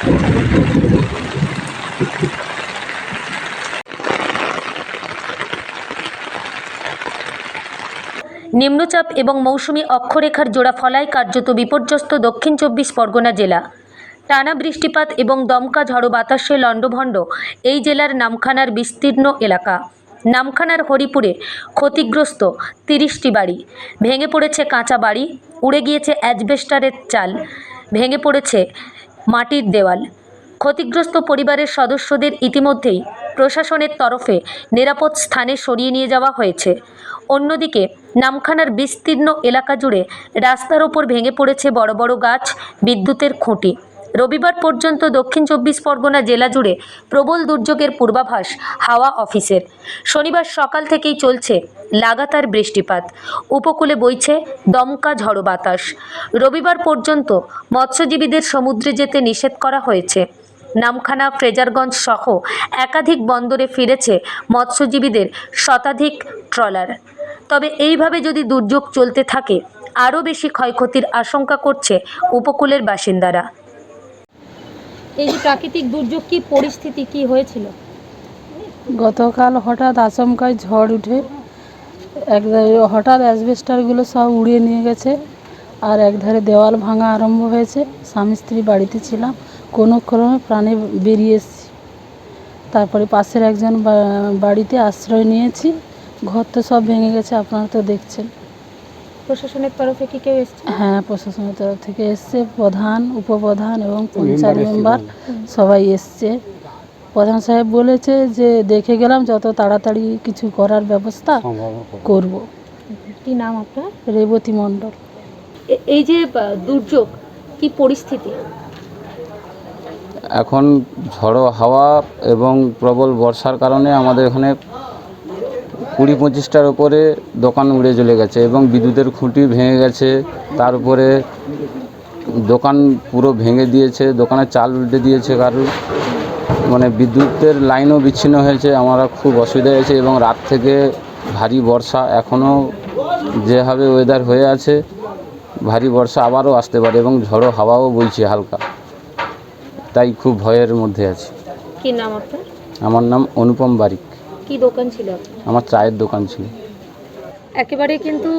নিম্নচাপ এবং মৌসুমি অক্ষরেখার জোড়া ফলায় কার্যত বিপর্যস্ত দক্ষিণ চব্বিশ পরগনা জেলা। টানা বৃষ্টিপাত এবং দমকা ঝড়ো বাতাসে লণ্ডভণ্ড এই জেলার নামখানার বিস্তীর্ণ এলাকা। নামখানার হরিপুরে ক্ষতিগ্রস্ত তিরিশটি বাড়ি। ভেঙে পড়েছে কাঁচা বাড়ি, উড়ে গিয়েছে অ্যাজবেস্টারের চাল। ভেঙে পড়েছে মাটির দেওয়াল। ক্ষতিগ্রস্ত পরিবারের সদস্যদের ইতিমধ্যেই প্রশাসনের তরফে নিরাপদ স্থানে সরিয়ে নিয়ে যাওয়া হয়েছে। অন্যদিকে, নামখানার বিস্তীর্ণ এলাকা জুড়ে রাস্তার ওপর ভেঙে পড়েছে বড় বড় গাছ, বিদ্যুতের খুঁটি। রবিবার পর্যন্ত দক্ষিণ চব্বিশ পরগনা জেলা জুড়ে প্রবল দুর্যোগের পূর্বাভাস হাওয়া অফিসের। শনিবার সকাল থেকেই চলছে লাগাতার বৃষ্টিপাত। উপকূলে বইছে দমকা ঝড়ো বাতাস। রবিবার পর্যন্ত মৎস্যজীবীদের সমুদ্রে যেতে নিষেধ করা হয়েছে। নামখানা, ফ্রেজারগঞ্জ সহ একাধিক বন্দরে ফিরেছে মৎস্যজীবীদের শতাধিক ট্রলার। তবে এইভাবে যদি দুর্যোগ চলতে থাকে, আরও বেশি ক্ষয়ক্ষতির আশঙ্কা করছে উপকূলের বাসিন্দারা। এই যে প্রাকৃতিক দুর্যোগ, কি পরিস্থিতি, কি হয়েছিল? গতকাল হঠাৎ আচমকায় ঝড় উঠে এক হঠাৎ অ্যাসবেস্টারগুলো সব উড়িয়ে নিয়ে গেছে আর একধারে দেওয়াল ভাঙা আরম্ভ হয়েছে। স্বামী স্ত্রী বাড়িতে ছিলাম, কোনো ক্রমে প্রাণে বেরিয়ে এসেছি। তারপরে পাশের একজন বাড়িতে আশ্রয় নিয়েছি। ঘর তো সব ভেঙে গেছে, আপনারা তো দেখছেন। প্রশাসনের তরফে কি কেউ এসছে? হ্যাঁ প্রশাসনের তরফ থেকে এসছে প্রধান উপপ্রধান এবং পঞ্চায়েত মেম্বার সবাই এসছে। প্রধান সাহেব বলেছে যে দেখে গেলাম যত তাড়াতাড়ি কিছু করার ব্যবস্থা করব। কি নাম আপনার? রেবতী মণ্ডল। এই যে দুর্যোগ কি পরিস্থিতি? এখন ঝড়ো হাওয়া এবং প্রবল বর্ষার কারণে আমাদের এখানে কুড়ি পঁচিশটার ওপরে দোকান উড়ে চলে গেছে এবং বিদ্যুতের খুঁটি ভেঙে গেছে। তার উপরে দোকান পুরো ভেঙে দিয়েছে দোকানের চাল উল্টে দিয়েছে কারুর। মানে বিদ্যুতের লাইনও বিচ্ছিন্ন হয়েছে আমরা খুব অসুবিধা হয়েছে এবং রাত থেকে ভারী বর্ষা এখনও যেভাবে ওয়েদার হয়ে আছে ভারী বর্ষা আবারও আসতে পারে এবং ঝড়ো হাওয়াও বইছে হালকা। তাই খুব ভয়ের মধ্যে আছি। কি নাম আপনার? আমার নাম অনুপম বারিক। কি দোকান ছিল আমার চায়ের দোকান ছিল। একেবারে কিন্তু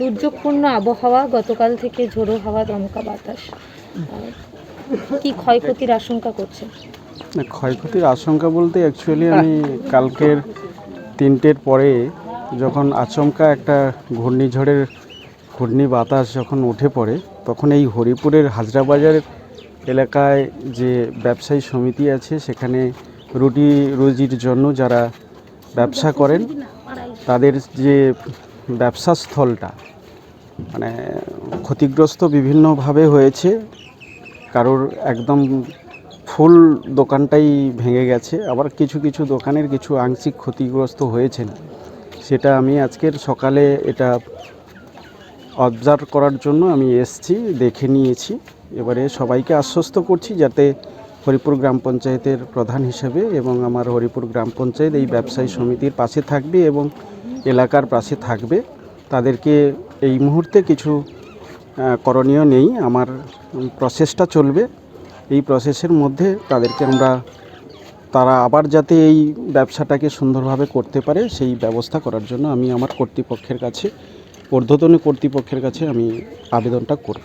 দুর্যোগপূর্ণ আবহাওয়া গতকাল থেকে ঝোড়ো হাওয়া দমকা বাতাস। কি ক্ষয়ক্ষতির আশঙ্কা করছে না ক্ষয়ক্ষতির আশঙ্কা বলতে অ্যাকচুয়ালি আমি কালকের তিনটের পরে যখন আচমকা একটা ঘূর্ণিঝড়ের ঘূর্ণি বাতাস যখন উঠে পড়ে তখন এই হরিপুরের হাজরা হাজরাবাজার এলাকায় যে ব্যবসায়ী সমিতি আছে সেখানে রুটি রুজির জন্য যারা ব্যবসা করেন, তাদের যে ব্যবসা স্থলটা মানে ক্ষতিগ্রস্ত বিভিন্নভাবে হয়েছে, কারোর একদম ফুল দোকানটাই ভেঙে গেছে, আবার কিছু কিছু দোকানের কিছু আংশিক ক্ষতিগ্রস্ত হয়েছেন। সেটা আমি আজকের সকালে এটা অবজার্ভ করার জন্য আমি এসছি, দেখে নিয়েছি। এবারে সবাইকে আশ্বস্ত করছি যাতে হরিপুর গ্রাম পঞ্চায়েতের প্রধান হিসেবে এবং আমার হরিপুর গ্রাম পঞ্চায়েত এই ব্যবসায়ী সমিতির পাশে থাকবে এবং এলাকার পাশে থাকবে। তাদেরকে এই মুহূর্তে কিছু করণীয় নেই। আমার প্রসেসটা চলবে। এই প্রসেসের মধ্যে তাদেরকে আমরা, তারা আবার যাতে এই ব্যবসাটাকে সুন্দরভাবে করতে পারে, সেই ব্যবস্থা করার জন্য আমি আমার কর্তৃপক্ষের কাছে, ঊর্ধ্বতনী কর্তৃপক্ষের কাছে আমি আবেদনটা করব।